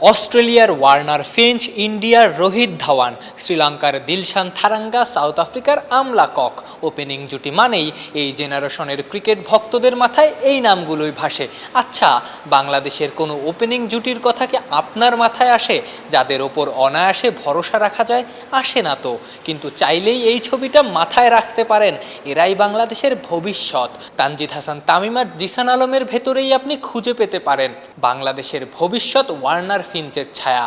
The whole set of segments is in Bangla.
অস্ট্রেলিয়ার ওয়ার্নার ফিঞ্চ, ইন্ডিয়ার রোহিত ধাওয়ান, শ্রীলঙ্কার দিলশান থারাঙ্গা, সাউথ আফ্রিকার আমলা কক। ওপেনিং জুটি মানেই এই জেনারেশনের ক্রিকেট ভক্তদের মাথায় এই নামগুলোই ভাসে। আচ্ছা বাংলাদেশের কোনো ওপেনিং জুটির কথা কি আপনার মাথায় আসে? যাদের ওপর অনায়াসে ভরসা রাখা যায়, আসে না তো। কিন্তু চাইলেই এই ছবিটা মাথায় রাখতে পারেন। এরাই বাংলাদেশের ভবিষ্যৎ। তানজিদ হাসান তামিমার জিসান আলমের ভেতরেই আপনি খুঁজে পেতে পারেন। বাংলাদেশের ভবিষ্যৎ ওয়ার্নার ফিঞ্চের ছায়া।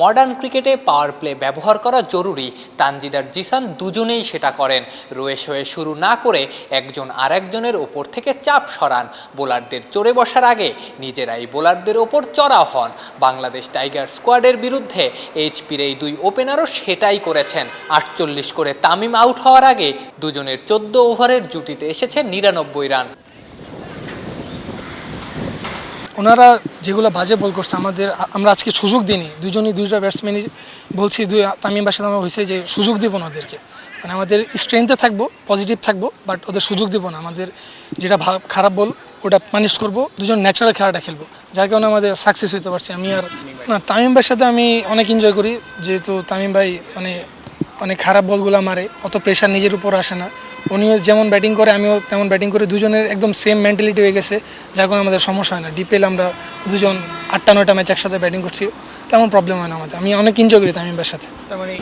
মডার্ন ক্রিকেটে পাওয়ার প্লে ব্যবহার করা জরুরি। তানজিদার জিসান দুজনেই সেটা করেন। রয়েস হয়ে শুরু না করে একজন আরেকজনের ওপর থেকে চাপ সরান। বোলারদের চড়ে বসার আগে নিজেরাই বোলারদের ওপর চড়া হন। বাংলাদেশ টাইগার স্কোয়াডের বিরুদ্ধে এইচপির এই দুই ওপেনারও সেটাই করেছেন। আটচল্লিশ করে তামিম আউট হওয়ার আগে দুজনের চোদ্দ ওভারের জুটিতে এসেছে নিরানব্বই রান। ওনারা যেগুলো বাজে বল করছে, আমাদের, আমরা আজকে সুযোগ দিইনি। দুজনই দুইটা ব্যাটসম্যানই বলছি, দুই তামিম বাসাদ আমার হয়েছে যে সুযোগ দেবো না ওদেরকে। মানে আমাদের স্ট্রেংথে থাকব পজিটিভ থাকব বাট ওদের সুযোগ দেবো না। আমাদের যেটা খারাপ বল, ওটা পানিশ করব দুজন ন্যাচারাল খেলাটা খেলব। যার কারণে আমাদের সাকসেস হতে পারছি। আমি আর না, তামিম ভাইয়ের সাথে আমি অনেক এনজয় করি। যেহেতু তামিম ভাই মানে অনেক খারাপ বলগুলো মারে, অত প্রেশার নিজের উপর আসে না। উনিও যেমন ব্যাটিং করে, আমিও তেমন ব্যাটিং করে। দুজনের একদম সেম মেন্টালিটি হয়ে গেছে, যার কারণে আমাদের সমস্যা হয় না। ডিপেল আমরা দুজন আটটা, নয়টা ম্যাচ একসাথে ব্যাটিং করছি, তেমন প্রবলেম হয় না আমাদের। আমি অনেক এনজয় করি তামিমের সাথে। তার মানে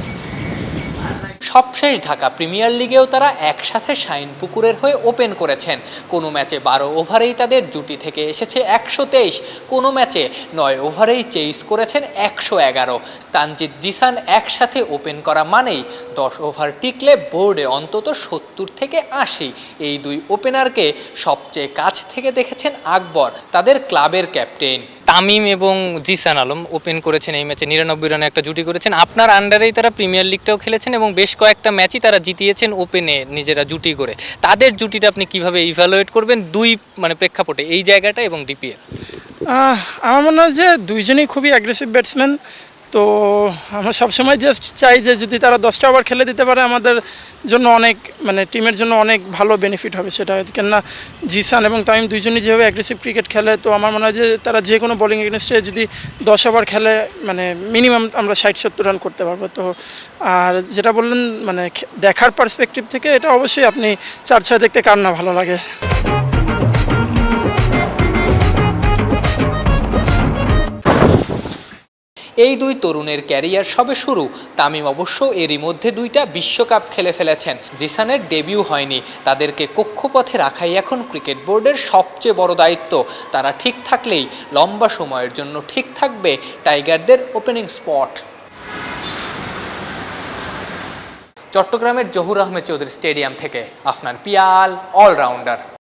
সবশেষ ঢাকা প্রিমিয়ার লিগেও তারা একসাথে শাইন পুকুরের হয়ে ওপেন করেছেন। কোনো ম্যাচে বারো ওভারেই তাদের জুটি থেকে এসেছে একশো তেইশ, কোনো ম্যাচে নয় ওভারেই চেইস করেছেন একশো এগারো। তানজিদ জিসান একসাথে ওপেন করা মানেই দশ ওভার টিকলে বোর্ডে অন্তত সত্তর থেকে আশি। এই দুই ওপেনারকে সবচেয়ে কাছ থেকে দেখেছেন আকবর, তাদের ক্লাবের ক্যাপ্টেন। তামিম এবং জিসান আলম ওপেন করেছেন এই ম্যাচে নিরানব্বই রানে একটা জুটি করেছেন। আপনার আন্ডারেই তারা প্রিমিয়ার লিগটাও খেলেছেন এবং বেশ কয়েকটা ম্যাচই তারা জিতিয়েছেন ওপেনে নিজেরা জুটি করে। তাদের জুটিটা আপনি কীভাবে ইভ্যালুয়েট করবেন? দুই মানে প্রেক্ষাপটে, এই জায়গাটা এবং ডিপিএল আমার মনে হয় যে দুইজনেই খুবই অ্যাগ্রেসিভ ব্যাটসম্যান তো আমরা সবসময় জাস্ট চাই যে যদি তারা দশটা ওভার খেলে দিতে পারে, আমাদের জন্য অনেক মানে টিমের জন্য অনেক ভালো বেনিফিট হবে সেটা। কেননা জিসান এবং তামিম দুইজনই যেভাবে অ্যাগ্রেসিভ ক্রিকেট খেলে, তো আমার মনে হয় যে তারা যে কোনো বোলিং এগেনস্টে যদি দশ ওভার খেলে মানে মিনিমাম আমরা ষাট সত্তর রান করতে পারব। তো আর যেটা বললেন মানে দেখার পার্সপেক্টিভ থেকে এটা অবশ্যই আপনি চার ছয় দেখতে কার না ভালো লাগে। এই দুই তরুণের ক্যারিয়ার সবে শুরু। তামিম অবশ্য এরই মধ্যে দুইটা বিশ্বকাপ খেলে ফেলেছেন। জিসানের ডেবিউ হয়নি। তাদেরকে কক্ষপথে রাখাই এখন ক্রিকেট বোর্ডের সবচেয়ে বড় দায়িত্ব। তারা ঠিক থাকলেই লম্বা সময়ের জন্য ঠিক থাকবে টাইগারদের ওপেনিং স্পট। চট্টগ্রামের জহুর আহমেদ চৌধুরী স্টেডিয়াম থেকে, আপনার পিয়াল, অলরাউন্ডার।